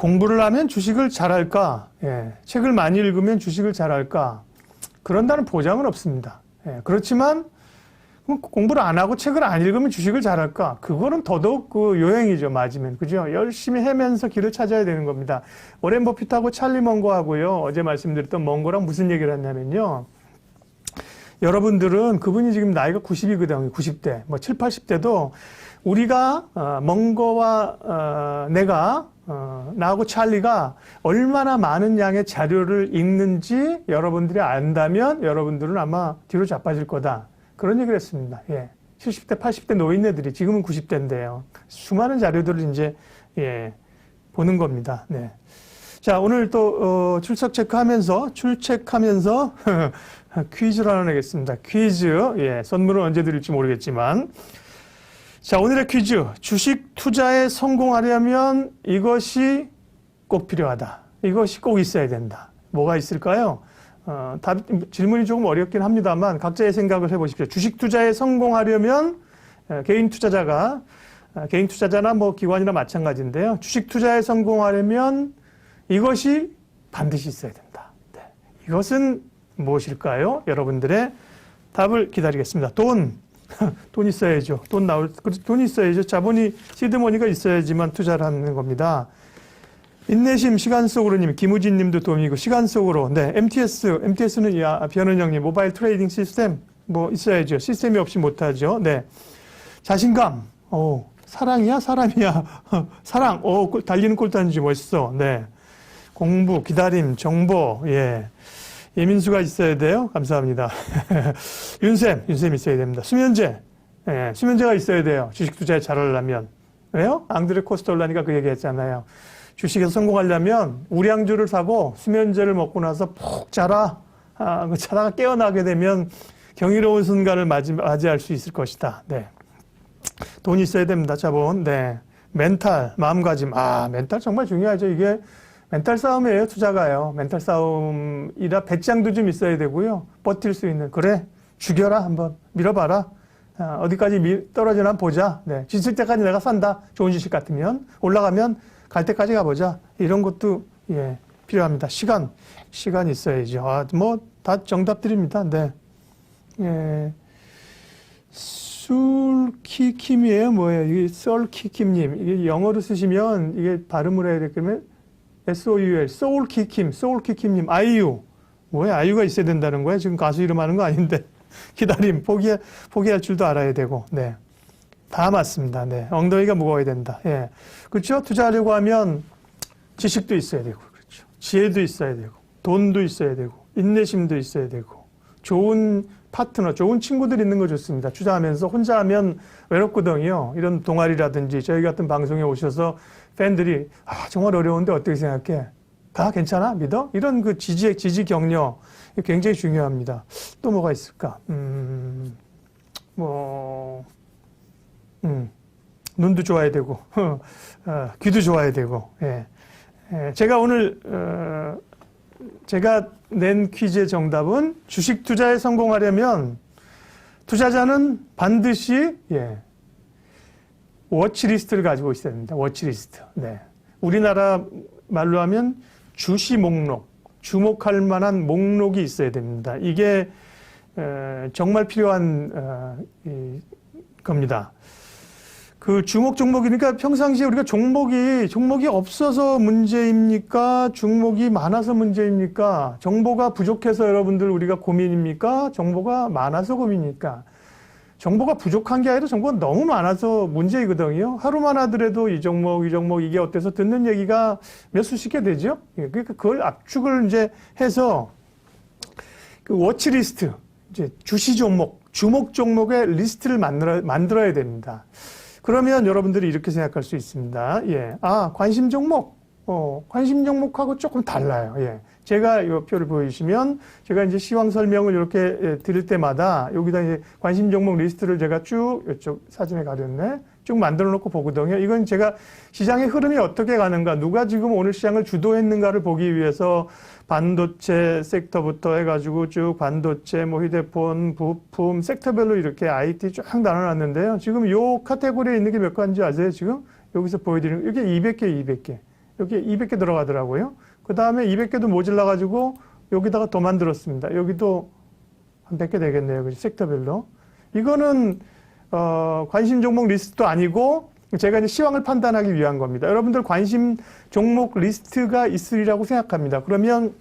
공부를 하면 주식을 잘할까? 예, 책을 많이 읽으면 주식을 잘할까? 그런다는 보장은 없습니다. 예, 그렇지만 공부를 안 하고 책을 안 읽으면 주식을 잘할까? 그거는 더더욱 그 요행이죠, 맞으면. 그죠? 열심히 헤면서 길을 찾아야 되는 겁니다. 오렌 버핏하고 찰리 먼거하고요. 어제 말씀드렸던 먼거랑 무슨 얘기를 했냐면요. 여러분들은 그분이 지금 나이가 90이거든요. 90대. 뭐 7, 80대도 우리가 어, 먼거와 어, 내가 어, 나하고 찰리가 얼마나 많은 양의 자료를 읽는지 여러분들이 안다면 여러분들은 아마 뒤로 자빠질 거다. 그런 얘기를 했습니다. 예. 70대, 80대 노인네들이 지금은 90대인데요. 수많은 자료들을 이제 예, 보는 겁니다. 네. 자, 오늘 또 어, 출석 체크하면서 출첵하면서 퀴즈를 하나 내겠습니다. 퀴즈. 예, 선물은 언제 드릴지 모르겠지만 자, 오늘의 퀴즈. 주식 투자에 성공하려면 이것이 꼭 필요하다. 이것이 꼭 있어야 된다. 뭐가 있을까요? 어, 답, 질문이 조금 어렵긴 합니다만 각자의 생각을 해보십시오. 주식 투자에 성공하려면 어, 개인 투자자가 어, 개인 투자자나 뭐 기관이나 마찬가지인데요. 주식 투자에 성공하려면 이것이 반드시 있어야 된다. 네. 이것은 무엇일까요? 여러분들의 답을 기다리겠습니다. 돈. 돈 있어야죠. 돈 나올, 돈 있어야죠. 자본이, 시드머니가 있어야지만 투자를 하는 겁니다. 인내심 시간 속으로님, 김우진 님도 도움이고, 시간 속으로. 네, MTS, MTS는 야, 변은영님, 모바일 트레이딩 시스템, 뭐 있어야죠. 시스템이 없이 못하죠. 네. 자신감, 오, 사랑이야? 사람이야? 사랑, 오, 골- 달리는 골단지 멋있어. 네. 공부, 기다림, 정보, 예. 예민수가 있어야 돼요. 감사합니다. 윤쌤, 윤쌤 있어야 됩니다. 수면제, 예, 수면제가 있어야 돼요. 주식 투자에 잘 하려면. 왜요? 앙드레 코스톨라니가 그 얘기 했잖아요. 주식에서 성공하려면 우량주를 사고 수면제를 먹고 나서 푹 자라. 아, 그 자다가 깨어나게 되면 경이로운 순간을 맞이, 맞이할 수 있을 것이다. 네. 돈이 있어야 됩니다. 자본. 네. 멘탈, 마음가짐. 아, 멘탈 정말 중요하죠. 이게 멘탈 싸움이에요. 투자가요. 멘탈 싸움이라 배짱도 좀 있어야 되고요. 버틸 수 있는. 그래. 죽여라. 한번. 밀어봐라. 아, 어디까지 미- 떨어지나 보자. 네. 지칠 때까지 내가 산다. 좋은 주식 같으면. 올라가면 갈 때까지 가보자. 이런 것도, 예, 필요합니다. 시간. 시간 있어야죠. 아, 뭐, 다 정답들입니다. 네. 예. 술키킴이에요, 뭐예요? 이게 썰키킴님. 이게 영어로 쓰시면 이게 발음을 해야 되겠면 S-O-U-L, 소울키킴, 소울키킴님, 아이유. 뭐야, 아이유가 있어야 된다는 거야? 지금 가수 이름 하는 거 아닌데. 기다림, 포기, 포기할 줄도 알아야 되고, 네. 다 맞습니다. 네. 엉덩이가 무거워야 된다. 예. 그렇죠? 투자하려고 하면 지식도 있어야 되고, 그렇죠. 지혜도 있어야 되고, 돈도 있어야 되고, 인내심도 있어야 되고, 좋은 파트너, 좋은 친구들 있는 거 좋습니다. 투자하면서 혼자 하면 외롭거든요. 이런 동아리라든지 저희 같은 방송에 오셔서 팬들이 아, 정말 어려운데 어떻게 생각해? 다 괜찮아? 믿어? 이런 그 지지, 지지 격려 굉장히 중요합니다. 또 뭐가 있을까? 음, 뭐, 음, 눈도 좋아야 되고, 어, 귀도 좋아야 되고, 예. 예, 제가 오늘, 어, 제가 낸 퀴즈의 정답은 주식 투자에 성공하려면 투자자는 반드시 예, 워치리스트를 가지고 있어야 됩니다. 워치리스트. 네. 우리나라 말로 하면 주시 목록, 주목할 만한 목록이 있어야 됩니다. 이게 에, 정말 필요한 어, 이, 겁니다. 그 주목 종목이니까 평상시에 우리가 종목이 종목이 없어서 문제입니까? 종목이 많아서 문제입니까? 정보가 부족해서 여러분들 우리가 고민입니까? 정보가 많아서 고민입니까? 정보가 부족한 게 아니라 정보가 너무 많아서 문제이거든요. 하루만 하더라도 이 종목, 이 종목, 이게 어때서 듣는 얘기가 몇 수십 개 되죠? 예, 그러니까 그걸 압축을 이제 해서 그 워치리스트, 이제 주시 종목, 주목 종목의 리스트를 만들어, 만들어야 됩니다. 그러면 여러분들이 이렇게 생각할 수 있습니다. 예. 아, 관심 종목. 어, 관심 종목하고 조금 달라요. 예. 제가 이 표를 보여주시면 제가 이제 시황 설명을 이렇게 예, 드릴 때마다 여기다 이제 관심 종목 리스트를 제가 쭉 이쪽 사진에 가렸네. 쭉 만들어 놓고 보거든요. 이건 제가 시장의 흐름이 어떻게 가는가, 누가 지금 오늘 시장을 주도했는가를 보기 위해서 반도체 섹터부터 해가지고 쭉 반도체, 뭐 휴대폰, 부품, 섹터별로 이렇게 IT 쫙 나눠놨는데요. 지금 요 카테고리에 있는 게 몇 가지인지 아세요? 지금 여기서 보여드리는, 이게 200개, 200개. 여기 200개 들어가더라고요. 그 다음에 200개도 모질라 가지고 여기다가 더 만들었습니다. 여기도 한 100개 되겠네요. 그죠? 섹터별로. 이거는, 어, 관심 종목 리스트도 아니고 제가 이제 시황을 판단하기 위한 겁니다. 여러분들 관심 종목 리스트가 있으리라고 생각합니다. 그러면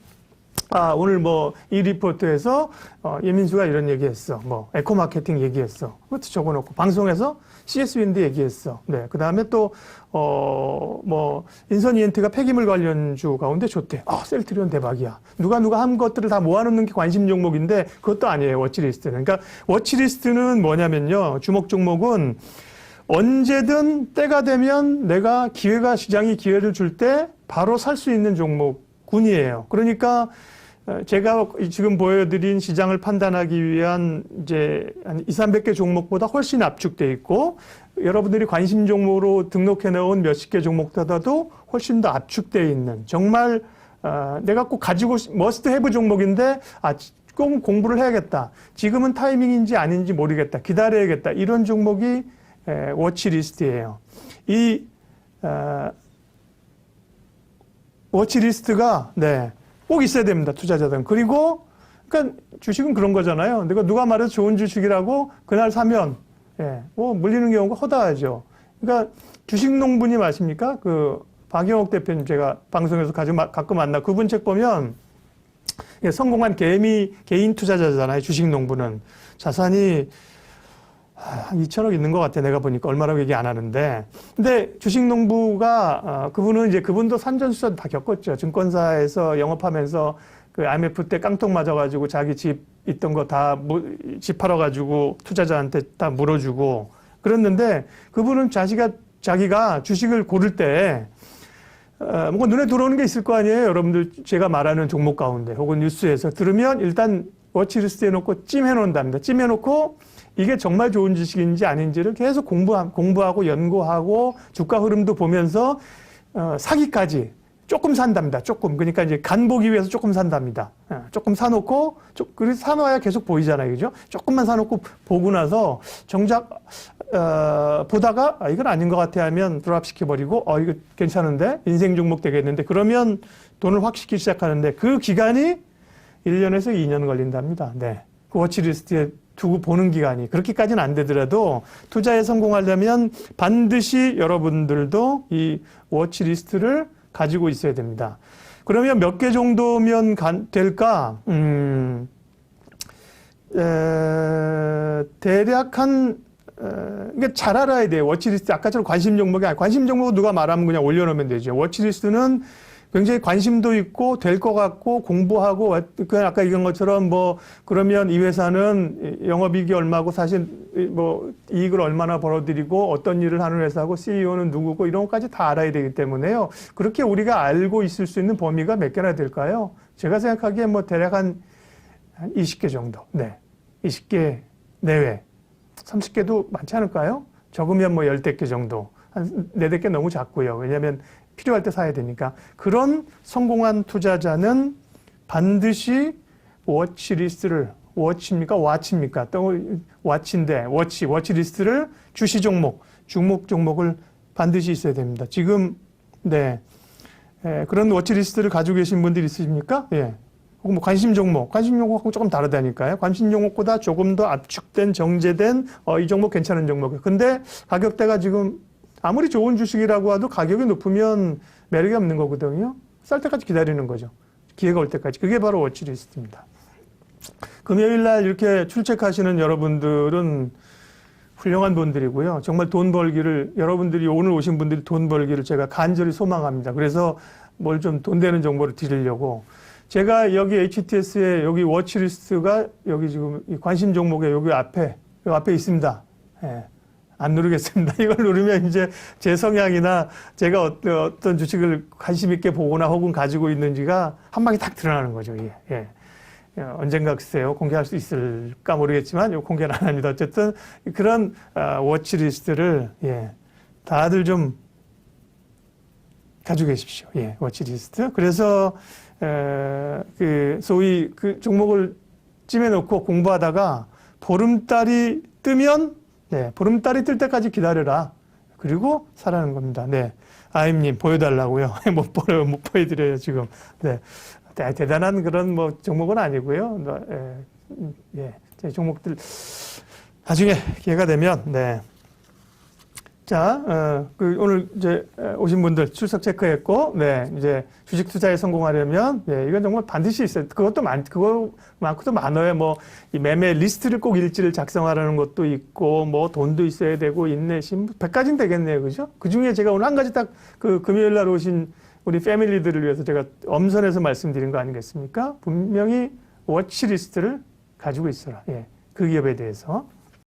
아, 오늘 뭐, 이 리포트에서, 어, 예민수가 이런 얘기 했어. 뭐, 에코 마케팅 얘기했어. 그것도 적어 놓고, 방송에서 CS 윈드 얘기했어. 네. 그 다음에 또, 어, 뭐, 인선 이엔트가 폐기물 관련주 가운데 좋대. 아, 셀트리온 대박이야. 누가 누가 한 것들을 다 모아놓는 게 관심 종목인데, 그것도 아니에요. 워치리스트는. 그러니까, 워치리스트는 뭐냐면요. 주목 종목은 언제든 때가 되면 내가 기회가, 시장이 기회를 줄 때 바로 살 수 있는 종목군이에요. 그러니까, 어, 제가 지금 보여드린 시장을 판단하기 위한 이제 한 2, 300개 종목보다 훨씬 압축돼 있고 여러분들이 관심 종목으로 등록해 놓은 몇십 개 종목보다도 훨씬 더 압축돼 있는 정말 어, 내가 꼭 가지고 머스트 해브 종목인데 아, 꼭 공부를 해야겠다. 지금은 타이밍인지 아닌지 모르겠다. 기다려야겠다. 이런 종목이 에, 워치리스트예요. 이 어, 워치리스트가 네. 꼭 있어야 됩니다. 투자자들은. 그리고 그러니까 주식은 그런 거잖아요. 내가 누가 말해서 좋은 주식이라고 그날 사면 예, 뭐 물리는 경우가 허다하죠. 그러니까 주식 농부님 아십니까? 그 박영옥 대표님 제가 방송에서 가끔 가끔 만나 그분 책 보면 예, 성공한 개미 개인 투자자잖아요. 주식 농부는 자산이 한 2천억 있는 것 같아. 내가 보니까 얼마라고 얘기 안 하는데. 근데 주식농부가, 어, 그분은 이제 그분도 산전수전 다 겪었죠. 증권사에서 영업하면서 그 IMF 때 깡통 맞아가지고 자기 집 있던 거 다집 팔아가지고 투자자한테 다 물어주고 그랬는데 그분은 자기가, 자기가 주식을 고를 때 어, 뭔가 눈에 들어오는 게 있을 거 아니에요. 여러분들 제가 말하는 종목 가운데 혹은 뉴스에서 들으면 일단 워치리스트에 놓고 찜해 놓는답니다. 찜해 놓고 이게 정말 좋은 지식인지 아닌지를 계속 공부, 공부하고 연구하고 주가 흐름도 보면서 어, 사기까지 조금 산답니다. 조금. 그러니까 이제 간 보기 위해서 조금 산답니다. 어, 조금 사놓고, 그래서 사놔야 계속 보이잖아요. 그죠? 조금만 사놓고 보고 나서 정작, 어, 보다가, 아, 이건 아닌 것 같아 하면 드랍 시켜버리고, 어, 이거 괜찮은데? 인생 종목 되겠는데? 그러면 돈을 확 시키기 시작하는데 그 기간이 1년에서 2년 걸린답니다. 네. 그 워치리스트에 두고 보는 기간이 그렇게까지는 안 되더라도 투자에 성공하려면 반드시 여러분들도 이 워치리스트를 가지고 있어야 됩니다. 그러면 몇 개 정도면 간, 될까? 음, 에, 대략 한 에, 그러니까 잘 알아야 돼요. 워치리스트 아까처럼 관심 종목이 아니 관심 종목 누가 말하면 그냥 올려놓으면 되죠. 워치리스트는 굉장히 관심도 있고 될 것 같고 공부하고 그 아까 얘기한 것처럼 뭐 그러면 이 회사는 영업이익이 얼마고 사실 뭐 이익을 얼마나 벌어들이고 어떤 일을 하는 회사고 CEO는 누구고 이런 것까지 다 알아야 되기 때문에요. 그렇게 우리가 알고 있을 수 있는 범위가 몇 개나 될까요? 제가 생각하기에 뭐 대략 한, 한 20개 정도. 네. 20개 내외. 30개도 많지 않을까요? 적으면 뭐 열댓 개 정도. 한 네댓 개 너무 작고요. 왜냐하면 필요할 때 사야 되니까 그런 성공한 투자자는 반드시 워치리스트를 워치입니까? 와치입니까? 또 와치인데 워치 워치리스트를 주시 종목 주목 종목을 반드시 있어야 됩니다. 지금 네 에, 그런 워치리스트를 가지고 계신 분들 있으십니까? 예. 혹은 뭐 관심 종목, 관심 종목하고 조금 다르다니까요. 관심 종목보다 조금 더 압축된 정제된 어, 이 종목 괜찮은 종목. 근데 가격대가 지금 아무리 좋은 주식이라고 해도 가격이 높으면 매력이 없는 거거든요. 쌀 때까지 기다리는 거죠. 기회가 올 때까지. 그게 바로 워치리스트입니다. 금요일 날 이렇게 출첵하시는 여러분들은 훌륭한 분들이고요. 정말 돈 벌기를 여러분들이 오늘 오신 분들이 돈 벌기를 제가 간절히 소망합니다. 그래서 뭘 좀 돈 되는 정보를 드리려고 제가 여기 HTS에 여기 워치리스트가 여기 지금 관심 종목에 여기 앞에 여기 앞에 있습니다. 예. 안 누르겠습니다. 이걸 누르면 이제 제 성향이나 제가 어떤 주식을 관심 있게 보거나 혹은 가지고 있는지가 한 방에 딱 드러나는 거죠. 예. 예. 언젠가 글쎄요 공개할 수 있을까 모르겠지만 요 공개는 안 합니다. 어쨌든 그런 어, 워치리스트를 예, 다들 좀 가지고 계십시오. 예, 워치리스트. 그래서 에, 그 소위 그 종목을 찜해놓고 공부하다가 보름달이 뜨면 네, 보름달이 뜰 때까지 기다려라. 그리고 사라는 겁니다. 네. 아임님 보여달라고요. 못 보여 못 보여드려요 지금. 네, 대- 대단한 그런 뭐 종목은 아니고요. 음, 예, 제 종목들 나중에 기회가 되면 네. 자, 어, 그 오늘 이제 에, 오신 분들 출석 체크했고, 네, 이제 주식 투자에 성공하려면, 네, 이건 정말 반드시 있어요. 그것도 많, 그거 많고도 많아요. 뭐, 이 매매 리스트를 꼭 일지를 작성하라는 것도 있고, 뭐, 돈도 있어야 되고, 인내심, 100가지는 되겠네요. 그죠? 그 중에 제가 오늘 한 가지 딱 그 금요일 날 오신 우리 패밀리들을 위해서 제가 엄선해서 말씀드린 거 아니겠습니까? 분명히 워치 리스트를 가지고 있어라. 예. 그 기업에 대해서.